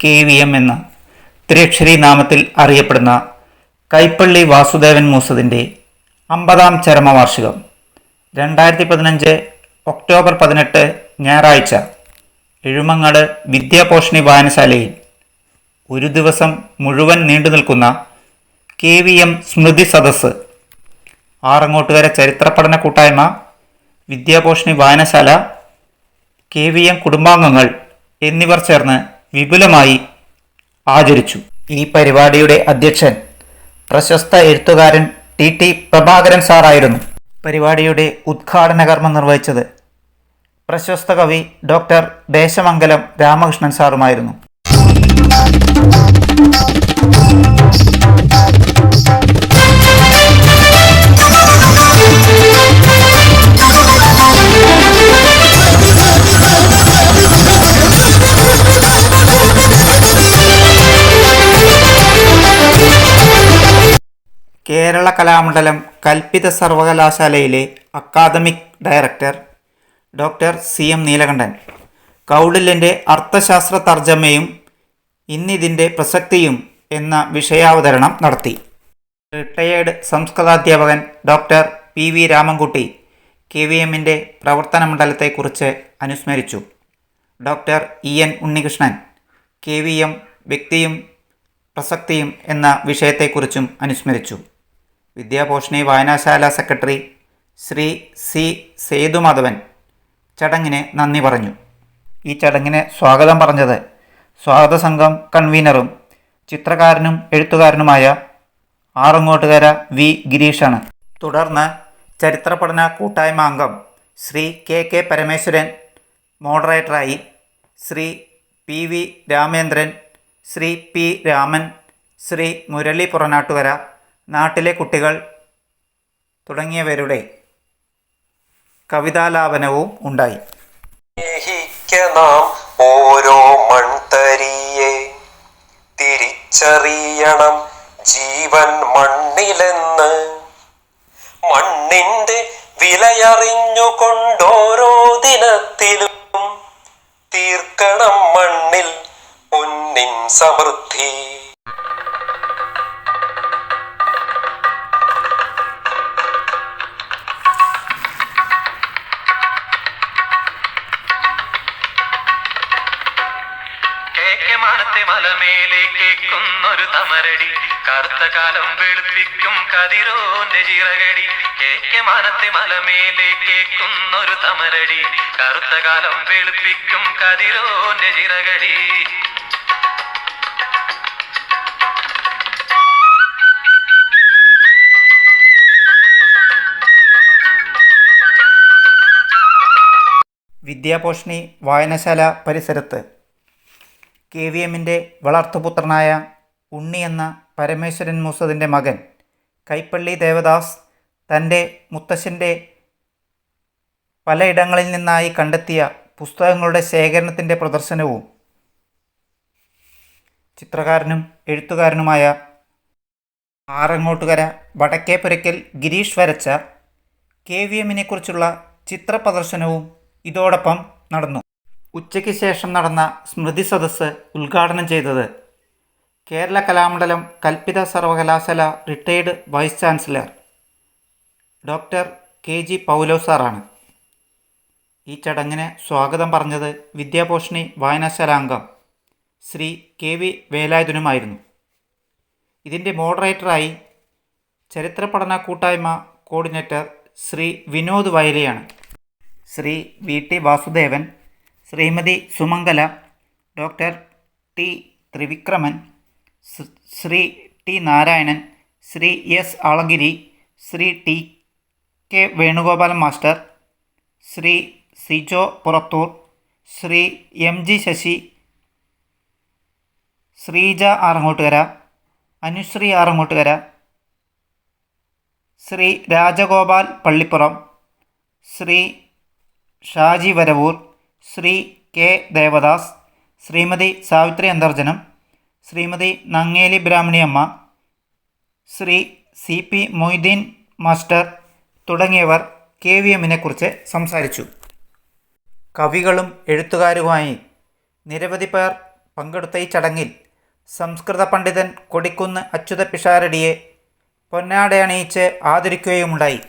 K V M എന്ന ത്രിയക്ഷരി നാമത്തിൽ അറിയപ്പെടുന്ന കൈപ്പള്ളി വാസുദേവൻ മൂസതിന്റെ അമ്പതാം ചരമവാർഷികം രണ്ടായിരത്തി പതിനഞ്ച് ഒക്ടോബർ പതിനെട്ട് ഞായറാഴ്ച എഴുമങ്ങാട് വിദ്യാപോഷണി വായനശാലയിൽ ഒരു ദിവസം മുഴുവൻ നീണ്ടു നിൽക്കുന്ന കെ വി എം സ്മൃതി സദസ്സ് ആറങ്ങോട്ടുകര ചരിത്ര പഠന കൂട്ടായ്മ വിദ്യാപോഷണി വായനശാല കെ വി എം കുടുംബാംഗങ്ങൾ എന്നിവർ ചേർന്ന് വിപുലമായി ആചരിച്ചു. ഈ പരിപാടിയുടെ അധ്യക്ഷൻ പ്രശസ്ത എഴുത്തുകാരൻ ടി ടി പ്രഭാകരൻ സാറായിരുന്നു. പരിപാടിയുടെ ഉദ്ഘാടന കർമ്മം നിർവഹിച്ചത് പ്രശസ്ത കവി ഡോക്ടർ ദേശമംഗലം രാമകൃഷ്ണൻ സാറുമായിരുന്നു. കേരള കലാമണ്ഡലം കൽപ്പിത സർവകലാശാലയിലെ academic director doctor C M Neelakantan. കൗടില്യന്റെ അർത്ഥശാസ്ത്ര തർജമയും ഇന്നിതിന്റെ പ്രസക്തിയും എന്ന വിഷയാവതരണം നടത്തി. Retired സംസ്കൃതാധ്യാപകൻ doctor P V Ramankutty K V എമ്മിന്റെ പ്രവർത്തന മണ്ഡലത്തെക്കുറിച്ച് അനുസ്മരിച്ചു. Doctor E N Unnikrishnan K V M വ്യക്തിയും പ്രസക്തിയും എന്ന വിഷയത്തെക്കുറിച്ചും അനുസ്മരിച്ചു. വിദ്യാപോഷണി വായനശാല സെക്രട്ടറി ശ്രീ സി സേതുമാധവൻ ചടങ്ങിന് നന്ദി പറഞ്ഞു. ഈ ചടങ്ങിന് സ്വാഗതം പറഞ്ഞത് സ്വാഗത സംഘം കൺവീനറും ചിത്രകാരനും എഴുത്തുകാരനുമായ ആറങ്ങോട്ടുകര വി ഗിരീഷാണ്. തുടർന്ന് ചരിത്ര പഠന കൂട്ടായ്മ അംഗം Shri K K Parameswaran മോഡറേറ്ററായി Shri P V Ramendran Shri P Raman Shri Murali Puranattukara നാട്ടിലെ കുട്ടികൾ തുടങ്ങിയവരുടെ കവിതാലാപനവും ഉണ്ടായി. ഓരോ മൺതരിയെ തിരിച്ചറിയണം ജീവൻ മണ്ണിലെന്ന്. മണ്ണിന്റെ വിലയറിഞ്ഞുകൊണ്ടോരോ ദിനത്തിലും തീർക്കണം മണ്ണിൽ പൊന്നിൻ സമൃദ്ധി. മാനത്തെ മലമേലെ കേക്കുന്നൊരു തമരടി. കറുത്ത കാലം വെളുപ്പിക്കും കതിരോന്റെ ചിറകടി. കേക്കെ മാനത്തെ മലമേലെ കേക്കുന്നൊരു തമരടി. കറുത്ത കാലം വെളുപ്പിക്കും കതിരോന്റെ ചിറകടി. വിദ്യാപോഷണി വായനശാല പരിസരത്ത് കെ വി എമ്മിന്റെ വളർത്തുപുത്രനായ ഉണ്ണി എന്ന പരമേശ്വരൻ മൂസതിന്റെ മകൻ കൈപ്പള്ളി ദേവദാസ് തന്റെ മുത്തശ്ശന്റെ പലയിടങ്ങളിൽ നിന്നായി കണ്ടെത്തിയ പുസ്തകങ്ങളുടെ ശേഖരണത്തിന്റെ പ്രദർശനവും ചിത്രകാരനും എഴുത്തുകാരനുമായ ആറങ്ങോട്ടുകര വടക്കേപ്പുരയ്ക്കൽ ഗിരീഷ് വരച്ച കെ വി എമ്മിനെക്കുറിച്ചുള്ള ചിത്ര പ്രദർശനവും ഇതോടൊപ്പം നടന്നു. ഉച്ചയ്ക്ക് ശേഷം നടന്ന സ്മൃതി സദസ്സ് ഉദ്ഘാടനം ചെയ്തത് കേരള കലാമണ്ഡലം കൽപ്പിത സർവകലാശാല retired vice chancellor doctor K G Paulo സാറാണ്. ഈ ചടങ്ങിന് സ്വാഗതം പറഞ്ഞത് വിദ്യാപോഷണി വായനശാല അംഗം ശ്രീ കെ വി വേലായുധനുമായിരുന്നു. ഇതിന്റെ മോഡറേറ്ററായി ചരിത്ര പഠന കൂട്ടായ്മ coordinator Shri Vinod വയലിയാണ്. Shri V T Vasudevan Shrimati Sumangala doctor T Thrivikraman Shri T Narayanan Shri S Alagiri Shri T K Venugopalan master Shri Sijo Purathur Shri M G Sasi Sreeja Arangottukara Anusree Arangottukara Shri Rajagopal Pallippuram Shri Shaji Varavoor Shri K Devadas Shrimati Savitri Antharjanam Shrimati Nangeli Brahmaniyamma Shri C P Moideen master തുടങ്ങിയവർ K V എമ്മിനെക്കുറിച്ച് സംസാരിച്ചു. കവികളും എഴുത്തുകാരുമായി നിരവധി പേർ പങ്കെടുത്ത ഈ ചടങ്ങിൽ സംസ്കൃത പണ്ഡിതൻ കൊടിക്കുന്ന് അച്യുത പിഷാരടിയെ പൊന്നാടയണിയിച്ച് ആദരിക്കുകയുമുണ്ടായി.